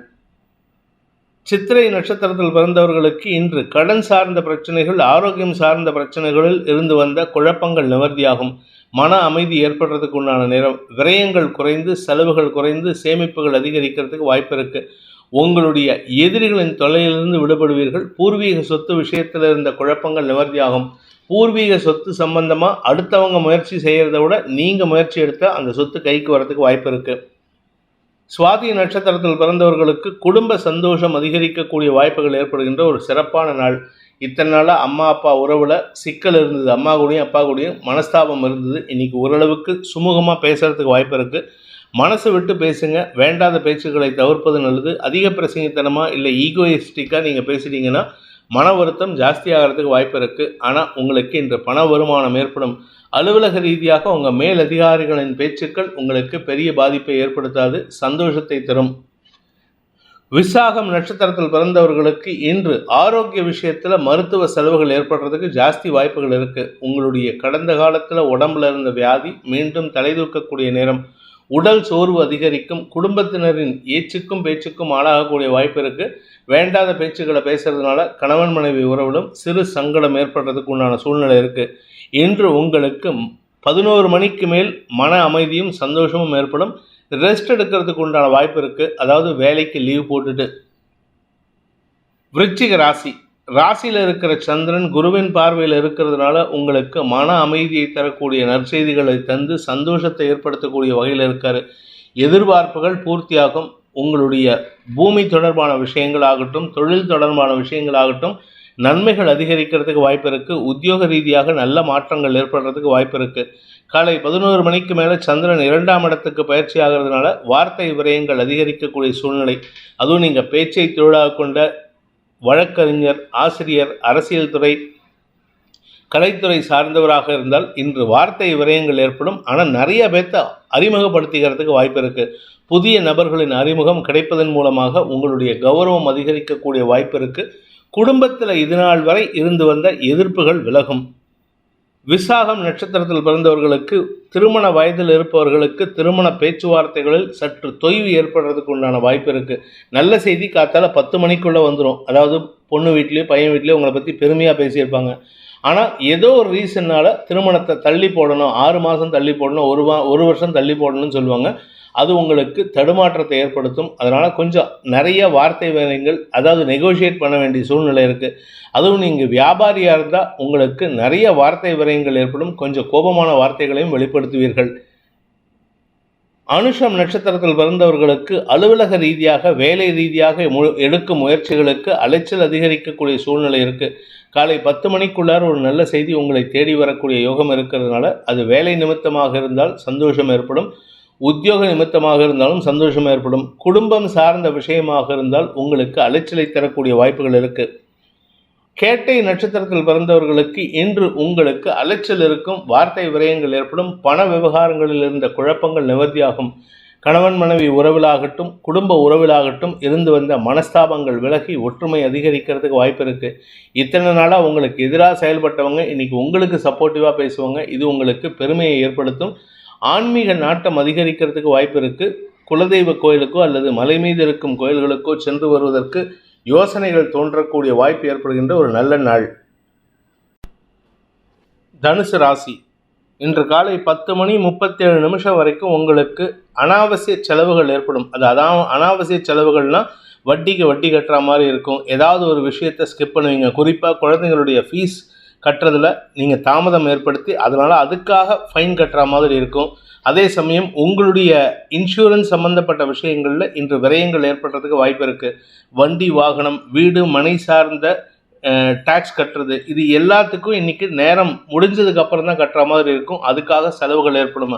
சித்திரை நட்சத்திரத்தில் பிறந்தவர்களுக்கு இன்று கடன் சார்ந்த பிரச்சனைகள் ஆரோக்கியம் சார்ந்த பிரச்சனைகளில் இருந்து வந்த குழப்பங்கள் நிவர்த்தியாகும். மன அமைதி ஏற்படுறதுக்கு உண்டான நேரம். விரயங்கள் குறைந்து செலவுகள் குறைந்து சேமிப்புகள் அதிகரிக்கிறதுக்கு வாய்ப்பு இருக்குது உங்களுடைய எதிரிகளின் தொலையிலிருந்து விடுபடுவீர்கள். பூர்வீக சொத்து விஷயத்தில் இருந்த குழப்பங்கள் நிவர்த்தியாகும். பூர்வீக சொத்து சம்பந்தமாக அடுத்தவங்க முயற்சி செய்கிறத விட நீங்கள் முயற்சி எடுத்தால் அந்த சொத்து கைக்கு வரதுக்கு வாய்ப்பு இருக்குது சுவாதி நட்சத்திரத்தில் பிறந்தவர்களுக்கு குடும்ப சந்தோஷம் அதிகரிக்கக்கூடிய வாய்ப்புகள் ஏற்படுகின்ற ஒரு சிறப்பான நாள். இத்தனை நாளாக அம்மா அப்பா உறவில் சிக்கல் இருந்தது. அம்மா கூடயும் அப்பா கூடயும் மனஸ்தாபம் இருந்தது. இன்றைக்கி ஓரளவுக்கு சுமூகமாக பேசுகிறதுக்கு வாய்ப்பு இருக்குது மனசு விட்டு பேசுங்க. வேண்டாத பேச்சுக்களை தவிர்ப்பது நல்லது. அதிக பிரசங்கத்தனமாக இல்லை ஈகோயிஸ்டிக்காக நீங்கள் பேசிட்டீங்கன்னா மன வருத்தம் ஜாஸ்தியாகிறதுக்கு வாய்ப்பு இருக்குது ஆனால் உங்களுக்கு இன்று பண வருமானம் ஏற்படும். அலுவலக ரீதியாக உங்கள் மேல் அதிகாரிகளின் பேச்சுக்கள் உங்களுக்கு பெரிய பாதிப்பை ஏற்படுத்தாது சந்தோஷத்தை தரும். விசாகம் நட்சத்திரத்தில் பிறந்தவர்களுக்கு இன்று ஆரோக்கிய விஷயத்தில் மருத்துவ செலவுகள் ஏற்படுறதுக்கு ஜாஸ்தி வாய்ப்புகள் இருக்குது உங்களுடைய கடந்த காலத்தில் உடம்புல இருந்த வியாதி மீண்டும் தலைதூக்கக்கூடிய நேரம். உடல் சோர்வு அதிகரிக்கும் குடும்பத்தினரின் ஏச்சுக்கும் பேச்சுக்கும் ஆளாகக்கூடிய வாய்ப்பு இருக்குது வேண்டாத பேச்சுக்களை பேசுறதுனால கணவன் மனைவி உறவிலும் சிறு சங்கடம் ஏற்படுறதுக்கு உண்டான சூழ்நிலை இருக்குது இன்று உங்களுக்கு பதினோரு மணிக்கு மேல் மன அமைதியும் சந்தோஷமும் ஏற்படும். ரெஸ்ட் எடுக்கிறதுக்கு உண்டான வாய்ப்பு இருக்குது அதாவது வேலைக்கு லீவ் போட்டுட்டு. விருச்சிக ராசி. ராசியில் இருக்கிற சந்திரன் குருவின் பார்வையில் இருக்கிறதுனால உங்களுக்கு மன அமைதியை தரக்கூடிய நற்செய்திகளை தந்து சந்தோஷத்தை ஏற்படுத்தக்கூடிய வகையில் இருக்கார். எதிர்பார்ப்புகள் பூர்த்தியாகும். உங்களுடைய பூமி தொடர்பான விஷயங்களாகட்டும் தொழில் தொடர்பான விஷயங்களாகட்டும் நன்மைகள் அதிகரிக்கிறதுக்கு வாய்ப்பு இருக்குது உத்தியோக ரீதியாக நல்ல மாற்றங்கள் ஏற்படுறதுக்கு வாய்ப்பு இருக்குது காலை பதினோரு மணிக்கு மேலே சந்திரன் இரண்டாம் இடத்துக்கு பயிற்சி ஆகிறதுனால வார்த்தை விரயங்கள் அதிகரிக்கக்கூடிய சூழ்நிலை. அதுவும் நீங்கள் பேச்சை தொழிலாக கொண்ட வழக்கறிஞர் ஆசிரியர் அரசியல் துறை கலைத்துறை சார்ந்தவராக இருந்தால் இன்று வார்த்தை விரயங்கள் ஏற்படும். ஆனால் நிறைய பேர்த்த அறிமுகப்படுத்திக்கிறதுக்கு வாய்ப்பு இருக்குது புதிய நபர்களின் அறிமுகம் கிடைப்பதன் மூலமாக உங்களுடைய கௌரவம் அதிகரிக்கக்கூடிய வாய்ப்பு இருக்குது குடும்பத்தில் இதுநாள் வரை இருந்து வந்த எதிர்ப்புகள் விலகும். விசாகம் நட்சத்திரத்தில் பிறந்தவர்களுக்கு திருமண வயதில் இருப்பவர்களுக்கு திருமண பேச்சுவார்த்தைகளில் சற்று தொய்வு ஏற்படுறதுக்கு உண்டான வாய்ப்பு இருக்குது நல்ல செய்தி காத்தால பத்து மணிக்குள்ளே வந்துடும் அதாவது பொண்ணு வீட்லேயோ பையன் வீட்லேயோ உங்களை பற்றி பெருமையாக பேசியிருப்பாங்க. ஆனால் ஏதோ ஒரு ரீசன்னால் திருமணத்தை தள்ளி போடணும் ஆறு மாதம் தள்ளி போடணும் ஒரு வா ஒரு வருஷம் தள்ளி போடணும்னு சொல்லுவாங்க. அது உங்களுக்கு தடுமாற்றத்தை ஏற்படுத்தும். அதனால் கொஞ்சம் நிறைய வார்த்தை வேலைகள் அதாவது நெகோஷியேட் பண்ண வேண்டிய சூழ்நிலை இருக்குது அதுவும் நீங்கள் வியாபாரியாக இருந்தால் உங்களுக்கு நிறைய வார்த்தை விரயங்கள் ஏற்படும். கொஞ்சம் கோபமான வார்த்தைகளையும் வெளிப்படுத்துவீர்கள். அனுஷம் நட்சத்திரத்தில் பிறந்தவர்களுக்கு அலுவலக ரீதியாக வேலை ரீதியாக எடுக்கும் முயற்சிகளுக்கு அலைச்சல் அதிகரிக்கக்கூடிய சூழ்நிலை இருக்குது காலை பத்து மணிக்குள்ளார் ஒரு நல்ல செய்தி உங்களை தேடி வரக்கூடிய யோகம் இருக்கிறதுனால அது வேலை நிமித்தமாக இருந்தால் சந்தோஷம் ஏற்படும். உத்தியோக நிமித்தமாக இருந்தாலும் சந்தோஷம் ஏற்படும். குடும்பம் சார்ந்த விஷயமாக இருந்தால் உங்களுக்கு அலைச்சலை தரக்கூடிய வாய்ப்புகள் இருக்குது கேட்டை நட்சத்திரத்தில் பிறந்தவர்களுக்கு இன்று உங்களுக்கு அலைச்சல் இருக்கும். வார்த்தை விரயங்கள் ஏற்படும். பண விவகாரங்களில் இருந்த குழப்பங்கள் நிவர்த்தியாகும். கணவன் மனைவி உறவிலாகட்டும் குடும்ப உறவிலாகட்டும் இருந்து வந்த மனஸ்தாபங்கள் விலகி ஒற்றுமை அதிகரிக்கிறதுக்கு வாய்ப்பு இருக்குது இத்தனை நாளாக உங்களுக்கு எதிராக செயல்பட்டவங்க இன்றைக்கி உங்களுக்கு சப்போர்ட்டிவாக பேசுவாங்க. இது உங்களுக்கு பெருமையை ஏற்படுத்தும். ஆன்மீக நாட்டம் அதிகரிக்கிறதுக்கு வாய்ப்பு இருக்குது குலதெய்வ கோயிலுக்கோ அல்லது மலை மீது இருக்கும் கோயில்களுக்கோ சென்று வருவதற்கு யோசனைகள் தோன்றக்கூடிய வாய்ப்பு ஏற்படுகின்ற ஒரு நல்ல நாள். தனுசு ராசி. இன்று காலை பத்து மணி முப்பத்தேழு நிமிஷம் வரைக்கும் உங்களுக்கு அனாவசிய செலவுகள் ஏற்படும். அது அதான் அனாவசிய செலவுகள்னால் வட்டிக்கு வட்டி கட்டுற மாதிரி இருக்கும். ஏதாவது ஒரு விஷயத்தை ஸ்கிப் பண்ணுவீங்க. குறிப்பாக குழந்தைங்களுடைய ஃபீஸ் கட்டுறதுல நீங்கள் தாமதம் ஏற்படுத்தி அதனால் அதுக்காக ஃபைன் கட்டுற மாதிரி இருக்கும். அதே சமயம் உங்களுடைய இன்சூரன்ஸ் சம்மந்தப்பட்ட விஷயங்களில் இன்று விரயங்கள் ஏற்படுறதுக்கு வாய்ப்பு இருக்குது வண்டி வாகனம் வீடு மனை சார்ந்த டேக்ஸ் கட்டுறது இது எல்லாத்துக்கும் இன்றைக்கி நேரம் முடிஞ்சதுக்கு அப்புறம் தான் கட்டுற மாதிரி இருக்கும். அதுக்காக செலவுகள் ஏற்படும்.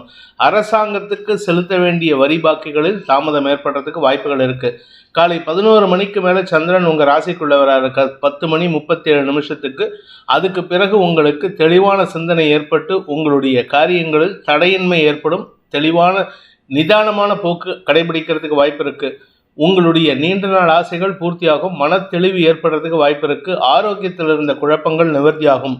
அரசாங்கத்துக்கு செலுத்த வேண்டிய வரி பாக்கிகளில் தாமதம் ஏற்படுறதுக்கு வாய்ப்புகள் இருக்குது காலை பதினோரு மணிக்கு மேலே சந்திரன் உங்கள் ராசிக்குள்ளே வராரு. க பத்து மணி முப்பத்தி ஏழு நிமிஷத்துக்கு. அதுக்கு பிறகு உங்களுக்கு தெளிவான சிந்தனை ஏற்பட்டு உங்களுடைய காரியங்களில் தடையின்மை ஏற்படும். தெளிவான நிதானமான போக்கு கடைபிடிக்கிறதுக்கு வாய்ப்பு இருக்குது உங்களுடைய நீண்ட நாள் ஆசைகள் பூர்த்தியாகும். மன தெளிவு ஏற்படுறதுக்கு வாய்ப்பு இருக்குது ஆரோக்கியத்தில் இருந்த குழப்பங்கள் நிவர்த்தியாகும்.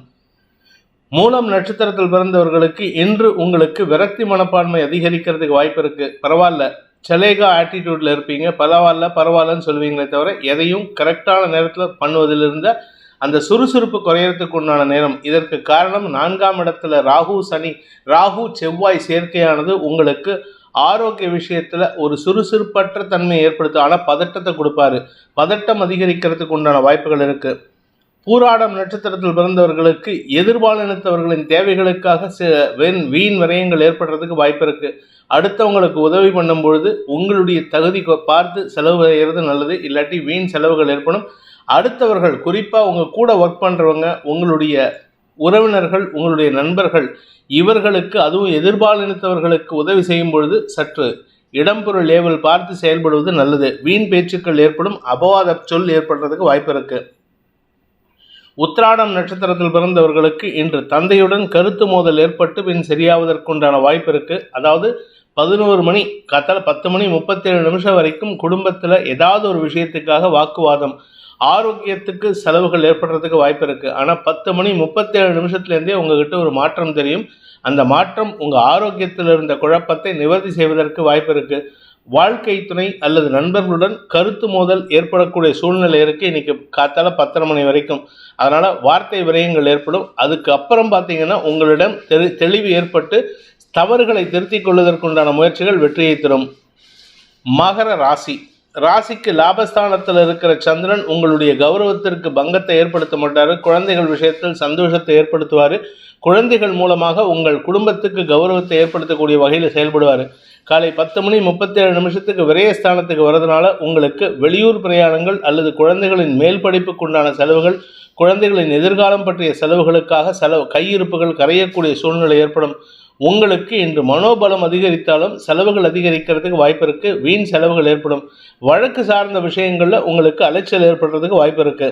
மூலம் நட்சத்திரத்தில் பிறந்தவர்களுக்கு இன்று உங்களுக்கு விரக்தி மனப்பான்மை அதிகரிக்கிறதுக்கு வாய்ப்பு இருக்குது பரவாயில்ல. சலேகா ஆட்டிடியூட்டில் இருப்பீங்க. பரவாயில்ல பரவாயில்லன்னு சொல்லுவீங்களே தவிர எதையும் கரெக்டான நேரத்தில் பண்ணுவதிலிருந்த அந்த சுறுசுறுப்பு குறையறதுக்கு உண்டான நேரம். இதற்கு காரணம் நான்காம் இடத்துல ராகு சனி ராகு செவ்வாய் சேர்க்கையானது உங்களுக்கு ஆரோக்கிய விஷயத்தில் ஒரு சுறுசுறுப்பற்ற தன்மையை ஏற்படுத்தும். ஆனால் பதட்டத்தை கொடுப்பாரு. பதட்டம் அதிகரிக்கிறதுக்கு உண்டான வாய்ப்புகள் இருக்குது பூராடம் நட்சத்திரத்தில் பிறந்தவர்களுக்கு எதிர்பாலினத்தவர்களின் தேவைகளுக்காக சில வீண் வீண் விரயங்கள் ஏற்படுறதுக்கு வாய்ப்பு இருக்குது அடுத்தவங்களுக்கு உதவி பண்ணும் பொழுது உங்களுடைய தகுதி கொ- பார்த்து செலவு செய்கிறது நல்லது இல்லாட்டி வீண் செலவுகள் ஏற்படும். அடுத்தவர்கள் குறிப்பாக உங்கள் கூட ஒர்க் பண்ணுறவங்க உங்களுடைய உறவினர்கள் உங்களுடைய நண்பர்கள் இவர்களுக்கு அதுவும் எதிர்பாலினத்தவர்களுக்கு உதவி செய்யும் பொழுது சற்று இடம்பொருள் லேவல் பார்த்து செயல்படுவது நல்லது. வீண் பேச்சுக்கள் ஏற்படும் அபவாத சொல் ஏற்படுறதுக்கு வாய்ப்பு இருக்குது உத்ராடம் நட்சத்திரத்தில் பிறந்தவர்களுக்கு இன்று தந்தையுடன் கருத்து மோதல் ஏற்பட்டு பின் சரியாவதற்குண்டான வாய்ப்பு இருக்கு. அதாவது பதினோரு மணி காத்தால பத்து மணி முப்பத்தேழு நிமிஷம் வரைக்கும் குடும்பத்தில் ஏதாவது ஒரு விஷயத்துக்காக வாக்குவாதம் ஆரோக்கியத்துக்கு செலவுகள் ஏற்படுறதுக்கு வாய்ப்பு இருக்குது ஆனால் பத்து மணி முப்பத்தேழு நிமிஷத்துலேருந்தே உங்ககிட்ட ஒரு மாற்றம் தெரியும். அந்த மாற்றம் உங்கள் ஆரோக்கியத்தில் இருந்த குழப்பத்தை நிவர்த்தி செய்வதற்கு வாய்ப்பு இருக்குது வாழ்க்கை துணை அல்லது நண்பர்களுடன் கருத்து மோதல் ஏற்படக்கூடிய சூழ்நிலை இருக்குது இன்றைக்கி காத்தால பத்தரை மணி வரைக்கும். அதனால் வார்த்தை விரயங்கள் ஏற்படும். அதுக்கு அப்புறம் பார்த்தீங்கன்னா உங்களிடம் தெளி தெளிவு ஏற்பட்டு தவறுகளை திருத்திக் கொள்வதற்குண்டான முயற்சிகள் வெற்றியை தரும். மகர ராசி. ராசிக்கு லாபஸ்தானத்தில் இருக்கிற சந்திரன் உங்களுடைய கௌரவத்திற்கு பங்கத்தை ஏற்படுத்த மாட்டார். குழந்தைகள் விஷயத்தில் சந்தோஷத்தை ஏற்படுத்துவார். குழந்தைகள் மூலமாக உங்கள் குடும்பத்துக்கு கௌரவத்தை ஏற்படுத்தக்கூடிய வகையில் செயல்படுவார். காலை பத்து மணி முப்பத்தேழு நிமிஷத்துக்கு விரயஸ்தானத்துக்கு வரதுனால உங்களுக்கு வெளியூர் பிரயாணங்கள் அல்லது குழந்தைகளின் மேல் படிப்புக்குண்டான செலவுகள் குழந்தைகளின் எதிர்காலம் பற்றிய செலவுகளுக்காக செலவு கையிருப்புகள் கரையக்கூடிய சூழ்நிலை ஏற்படும். உங்களுக்கு இன்று மனோபலம் அதிகரித்தாலும் செலவுகள் அதிகரிக்கிறதுக்கு வாய்ப்பு இருக்கு. வீண் செலவுகள் ஏற்படும். வழக்கு சார்ந்த விஷயங்களில் உங்களுக்கு அலைச்சல் ஏற்படுறதுக்கு வாய்ப்பு இருக்கு.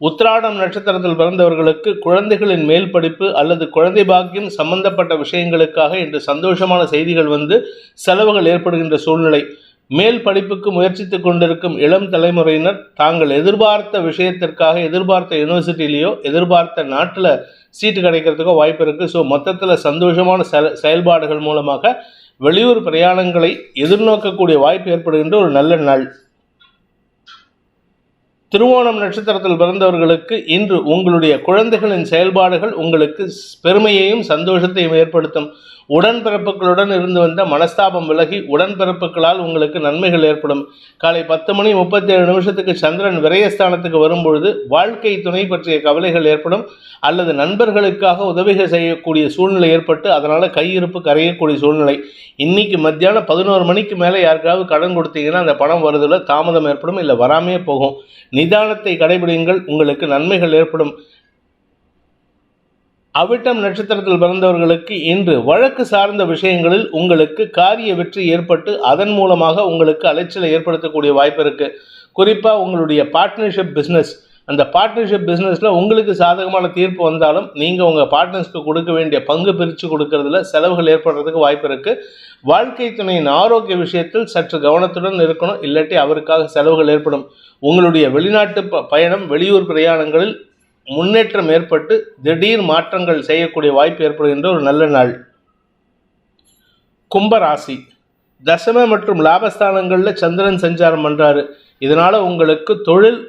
உத்திராடம் நட்சத்திரத்தில் பிறந்தவர்களுக்கு குழந்தைகளின் மேல் படிப்பு அல்லது குழந்தை பாக்கியம் சம்பந்தப்பட்ட விஷயங்களுக்காக இன்று சந்தோஷமான செய்திகள் வந்து செலவுகள் ஏற்படுகின்ற சூழ்நிலை. மேல் படிப்புக்கு முயற்சித்துக் கொண்டிருக்கும் இளம் தலைமுறையினர் தாங்கள் எதிர்பார்த்த விஷயத்திற்காக எதிர்பார்த்த யூனிவர்சிட்டிலேயோ எதிர்பார்த்த நாட்டில் சீட்டு கிடைக்கிறதுக்கும் வாய்ப்பு இருக்குது ஸோ மொத்தத்தில் சந்தோஷமான செல செயல்பாடுகள் மூலமாக வெளியூர் பிரயாணங்களை எதிர்நோக்கக்கூடிய வாய்ப்பு ஏற்படுகின்ற ஒரு நல்ல நாள். திருவோணம் நட்சத்திரத்தில் பிறந்தவர்களுக்கு இன்று உங்களுடைய குழந்தைகளின் செயல்பாடுகள் உங்களுக்கு பெருமையையும் சந்தோஷத்தையும் ஏற்படுத்தும். உடன்பிறப்புகளுடன் இருந்து வந்த மனஸ்தாபம் விலகி உடன்பிறப்புகளால் உங்களுக்கு நன்மைகள் ஏற்படும். காலை பத்து மணி முப்பத்தேழு நிமிஷத்துக்கு சந்திரன் விரயஸ்தானத்துக்கு வரும்பொழுது வாழ்க்கை துணை பற்றிய கவலைகள் ஏற்படும். அல்லது நண்பர்களுக்காக உதவிகள் செய்யக்கூடிய சூழ்நிலை ஏற்பட்டு அதனால் கையிருப்பு கரையக்கூடிய சூழ்நிலை. இன்னைக்கு மத்தியானம் பதினோரு மணிக்கு மேலே யாருக்காவது கடன் கொடுத்தீங்கன்னா அந்த பணம் வருதில் தாமதம் ஏற்படும் இல்லை வராமையே போகும். நிதானத்தை கடைபிடிங்கள் உங்களுக்கு நன்மைகள் ஏற்படும். அவிட்டம் நட்சத்திரத்தில் பிறந்தவர்களுக்கு இன்று வழக்கு சார்ந்த விஷயங்களில் உங்களுக்கு காரிய வெற்றி ஏற்பட்டு அதன் மூலமாக உங்களுக்கு அலைச்சலை ஏற்படுத்தக்கூடிய வாய்ப்பு இருக்கு. குறிப்பாக உங்களுடைய பார்ட்னர்ஷிப் பிஸ்னஸ் அந்த பார்ட்னர்ஷிப் பிஸ்னஸில் உங்களுக்கு சாதகமான தீர்ப்பு வந்தாலும் நீங்கள் உங்கள் பார்ட்னர்ஸ்க்கு கொடுக்க வேண்டிய பங்கு பிரித்து கொடுக்கறதுல செலவுகள் ஏற்படுறதுக்கு வாய்ப்பு இருக்குது வாழ்க்கை துணையின் ஆரோக்கிய விஷயத்தில் சற்று கவனத்துடன் இருக்கணும். இல்லாட்டி அவருக்காக செலவுகள் ஏற்படும். உங்களுடைய வெளிநாட்டு ப பயணம் வெளியூர் பிரயாணங்களில் முன்னேற்றம் ஏற்பட்டு திடீர் மாற்றங்கள் செய்யக்கூடிய வாய்ப்பு ஏற்படுகின்ற ஒரு நல்ல நாள். கும்பராசி. தசம மற்றும் லாபஸ்தானங்களில் சந்திரன் சஞ்சாரம் பண்ணுறாரு இதனால் உங்களுக்கு தொழில்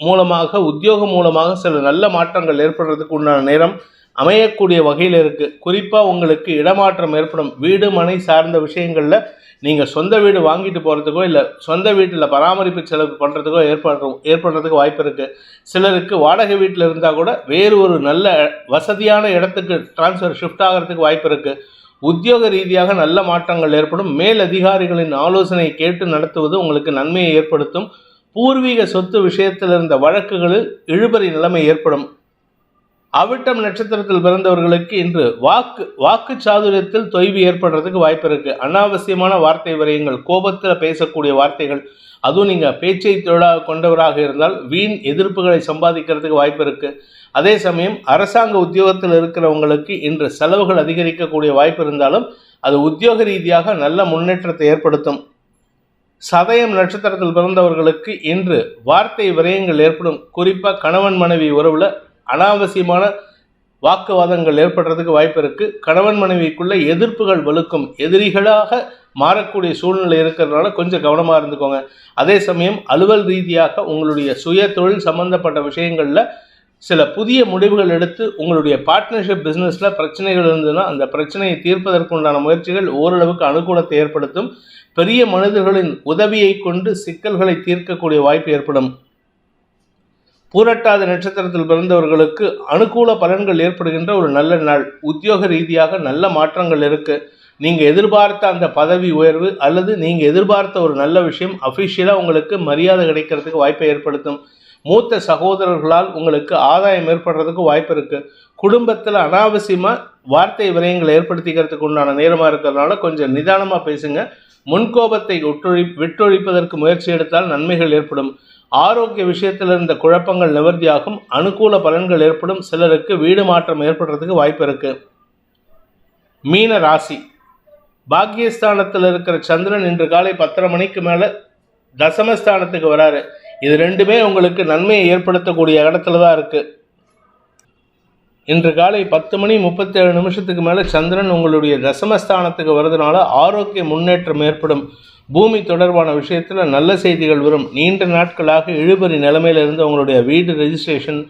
மூலமாக உத்தியோகம் மூலமாக சில நல்ல மாற்றங்கள் ஏற்படுறதுக்கு உண்டான நேரம் அமையக்கூடிய வகையில் இருக்குது குறிப்பாக உங்களுக்கு இடமாற்றம் ஏற்படும். வீடு மனை சார்ந்த விஷயங்களில் நீங்கள் சொந்த வீடு வாங்கிட்டு போகிறதுக்கோ இல்லை சொந்த வீட்டில் பராமரிப்பு செலவு பண்ணுறதுக்கோ ஏற்படுற ஏற்படுறதுக்கு வாய்ப்பு இருக்குது சிலருக்கு வாடகை வீட்டில் இருந்தால் கூட வேறு ஒரு நல்ல வசதியான இடத்துக்கு ட்ரான்ஸ்ஃபர் ஷிஃப்ட் ஆகிறதுக்கு வாய்ப்பு இருக்குது உத்தியோக ரீதியாக நல்ல மாற்றங்கள் ஏற்படும். மேல் அதிகாரிகளின் ஆலோசனை கேட்டு நடத்துவது உங்களுக்கு நன்மையை ஏற்படுத்தும். பூர்வீக சொத்து விஷயத்தில் இருந்த வழக்குகளில் இழுபறி நிலைமை ஏற்படும். அவிட்டம் நட்சத்திரத்தில் பிறந்தவர்களுக்கு இன்று வாக்கு வாக்கு சாதுரியத்தில் தொய்வு ஏற்படுறதுக்கு வாய்ப்பு இருக்கு அனாவசியமான வார்த்தை விரயங்கள் கோபத்தில் பேசக்கூடிய வார்த்தைகள் அதுவும் நீங்கள் பேச்சை தொழிலாக கொண்டவராக இருந்தால் வீண் எதிர்ப்புகளை சம்பாதிக்கிறதுக்கு வாய்ப்பு இருக்கு அதே சமயம் அரசாங்க உத்தியோகத்தில் இருக்கிறவங்களுக்கு இன்று செலவுகள் அதிகரிக்கக்கூடிய வாய்ப்பு இருந்தாலும் அது உத்தியோக ரீதியாக நல்ல முன்னேற்றத்தை ஏற்படுத்தும். சதயம் நட்சத்திரத்தில் பிறந்தவர்களுக்கு இன்று வார்த்தை விரயங்கள் ஏற்படும். குறிப்பாக கணவன் மனைவி உறவில் அனாவசியமான வாக்குவாதங்கள் ஏற்படுறதுக்கு வாய்ப்பு இருக்குது கணவன் மனைவிக்குள்ள எதிர்ப்புகள் வலுக்கும் எதிரிகளாக மாறக்கூடிய சூழ்நிலை இருக்கிறதுனால கொஞ்சம் கவனமாக இருந்துக்கோங்க. அதே சமயம் அலுவல் ரீதியாக உங்களுடைய சுய தொழில் சம்பந்தப்பட்ட விஷயங்களில் சில புதிய முடிவுகள் எடுத்து உங்களுடைய பார்ட்னர்ஷிப் பிஸ்னஸில் பிரச்சனைகள் இருந்ததுன்னா அந்த பிரச்சனையை தீர்ப்பதற்குண்டான முயற்சிகள் ஓரளவுக்கு அனுகூலத்தை ஏற்படுத்தும். பெரிய மனிதர்களின் உதவியை கொண்டு சிக்கல்களை தீர்க்கக்கூடிய வாய்ப்பு ஏற்படும். பூரட்டாத நட்சத்திரத்தில் பிறந்தவர்களுக்கு அனுகூல பலன்கள் ஏற்படுகின்ற ஒரு நல்ல நாள். உத்தியோக ரீதியாக நல்ல மாற்றங்கள் இருக்கு. நீங்கள் எதிர்பார்த்த அந்த பதவி உயர்வு அல்லது நீங்கள் எதிர்பார்த்த ஒரு நல்ல விஷயம் அஃபிஷியலாக உங்களுக்கு மரியாதை கிடைக்கிறதுக்கு வாய்ப்பை ஏற்படுத்தும். மூத்த சகோதரர்களால் உங்களுக்கு ஆதாயம் ஏற்படுறதுக்கு வாய்ப்பு இருக்கு. குடும்பத்தில் அனாவசியமாக வார்த்தை விரயங்களை ஏற்படுத்திக்கிறதுக்கு உண்டான நேரமாக இருக்கிறதுனால கொஞ்சம் நிதானமாக பேசுங்க. முன்கோபத்தை ஒட்டொழி விட்டொழிப்பதற்கு முயற்சி எடுத்தால் நன்மைகள் ஏற்படும். ஆரோக்கிய விஷயத்தில் இருந்த குழப்பங்கள் நிவர்த்தியாகும். அனுகூல பலன்கள் ஏற்படும். சிலருக்கு வீடு மாற்றம் ஏற்படுறதுக்கு வாய்ப்பு இருக்கு. மீன ராசி. பாக்கியஸ்தானத்தில் இருக்கிற சந்திரன் இன்று காலை பத்தரை மணிக்கு மேலே தசமஸ்தானத்துக்கு வராரு. இது ரெண்டுமே உங்களுக்கு நன்மையை ஏற்படுத்தக்கூடிய இடத்துல தான் இருக்குது இன்று காலை பத்து மணி முப்பத்தேழு நிமிஷத்துக்கு மேலே சந்திரன் உங்களுடைய தசமஸ்தானத்துக்கு வர்றதுனால ஆரோக்கிய முன்னேற்றம் ஏற்படும். பூமி தொடர்பான விஷயத்தில் நல்ல செய்திகள் வரும். நீண்ட நாட்களாக இழுபறி நிலைமையிலிருந்து உங்களுடைய வீடு ரெஜிஸ்ட்ரேஷன்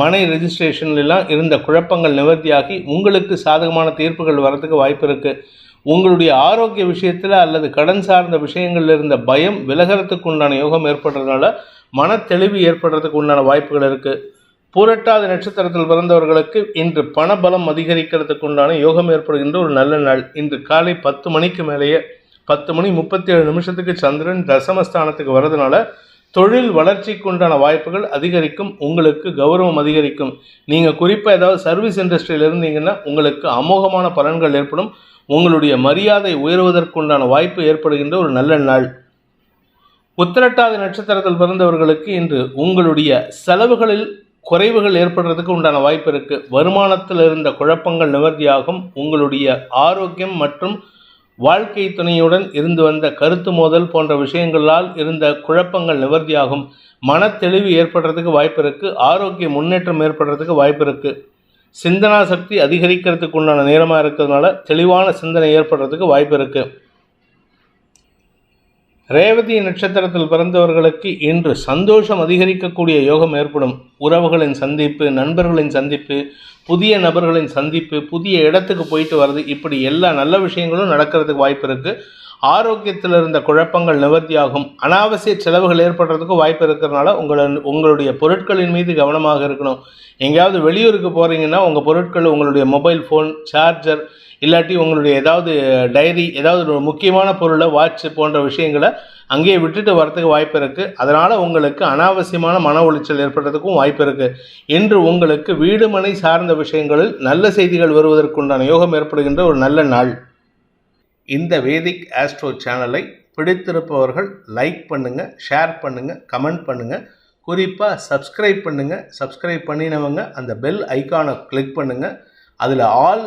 மனை ரெஜிஸ்ட்ரேஷன்லாம் இருந்த குழப்பங்கள் நிவர்த்தியாகி உங்களுக்கு சாதகமான தீர்ப்புகள் வரதுக்கு வாய்ப்பு இருக்குது உங்களுடைய ஆரோக்கிய விஷயத்தில் அல்லது கடன் சார்ந்த விஷயங்களில் இருந்த பயம் விலகிறதுக்கு உண்டான யோகம் ஏற்படுறதுனால மன தெளிவு ஏற்படுறதுக்கு உண்டான வாய்ப்புகள் இருக்குது பூரட்டாத நட்சத்திரத்தில் பிறந்தவர்களுக்கு இன்று பணபலம் அதிகரிக்கிறதுக்கு உண்டான யோகம் ஏற்படுகின்ற ஒரு நல்ல நாள். இன்று காலை பத்து மணிக்கு மேலேயே பத்து மணி முப்பத்தி ஏழு நிமிஷத்துக்கு சந்திரன் தசமஸ்தானத்துக்கு வர்றதுனால தொழில் வளர்ச்சிக்கு உண்டான வாய்ப்புகள் அதிகரிக்கும் உங்களுக்கு கௌரவம் அதிகரிக்கும். நீங்கள் குறிப்பாக ஏதாவது சர்வீஸ் இண்டஸ்ட்ரியில் இருந்தீங்கன்னா உங்களுக்கு அமோகமான பலன்கள் ஏற்படும். உங்களுடைய மரியாதை உயர்வதற்குண்டான வாய்ப்பு ஏற்படுகின்ற ஒரு நல்ல நாள். உத்திரட்டாதி நட்சத்திரத்தில் பிறந்தவர்களுக்கு இன்று உங்களுடைய செலவுகளில் குறைவுகள் ஏற்படுறதுக்கு உண்டான வாய்ப்பு இருக்குது வருமானத்தில் இருந்த குழப்பங்கள் நிவர்த்தியாகும். உங்களுடைய ஆரோக்கியம் மற்றும் வாழ்க்கை துணையுடன் இருந்து வந்த கருத்து மோதல் போன்ற விஷயங்களால் இருந்த குழப்பங்கள் நிவர்த்தியாகும். மன தெளிவு ஏற்படுறதுக்கு வாய்ப்பு இருக்குது ஆரோக்கிய முன்னேற்றம் ஏற்படுறதுக்கு வாய்ப்பு இருக்குது சிந்தனா சக்தி அதிகரிக்கிறதுக்கு உண்டான நேரமாக இருக்கிறதுனால தெளிவான சிந்தனை ஏற்படுறதுக்கு வாய்ப்பு இருக்குது ரேவதி நட்சத்திரத்தில் பிறந்தவர்களுக்கு இன்று சந்தோஷம் அதிகரிக்கக்கூடிய யோகம் ஏற்படும். உறவுகளின் சந்திப்பு நண்பர்களின் சந்திப்பு புதிய நபர்களின் சந்திப்பு புதிய இடத்துக்கு போயிட்டு வர்றது இப்படி எல்லா நல்ல விஷயங்களும் நடக்கிறதுக்கு வாய்ப்பு இருக்குது ஆரோக்கியத்தில் இருந்த குழப்பங்கள் நிவர்த்தியாகும். அனாவசிய செலவுகள் ஏற்படுறதுக்கு வாய்ப்பு இருக்கிறதுனால உங்களை உங்களுடைய பொருட்களின் மீது கவனமாக இருக்கணும். எங்கேயாவது வெளியூருக்கு போகிறீங்கன்னா உங்கள் பொருட்கள் உங்களுடைய மொபைல் ஃபோன் சார்ஜர் இல்லாட்டி உங்களுடைய ஏதாவது டைரி ஏதாவது ஒரு முக்கியமான பொருளை வாட்ச் போன்ற விஷயங்களை அங்கேயே விட்டுட்டு வரதுக்கு வாய்ப்பு இருக்குது அதனால் உங்களுக்கு அனாவசியமான மன உளைச்சல் ஏற்படுறதுக்கும் வாய்ப்பு இருக்குது இன்று உங்களுக்கு வீடு மனை சார்ந்த விஷயங்களில் நல்ல செய்திகள் வருவதற்குண்டான யோகம் ஏற்படுகின்ற ஒரு நல்ல நாள். இந்த வேதிக் ஆஸ்ட்ரோ சேனலை பிடித்திருப்பவர்கள் லைக் பண்ணுங்கள் ஷேர் பண்ணுங்கள் கமெண்ட் பண்ணுங்கள் குறிப்பாக சப்ஸ்கிரைப் பண்ணுங்கள் சப்ஸ்கிரைப் பண்ணினவங்க அந்த பெல் ஐக்கானை கிளிக் பண்ணுங்கள் அதில் ஆல்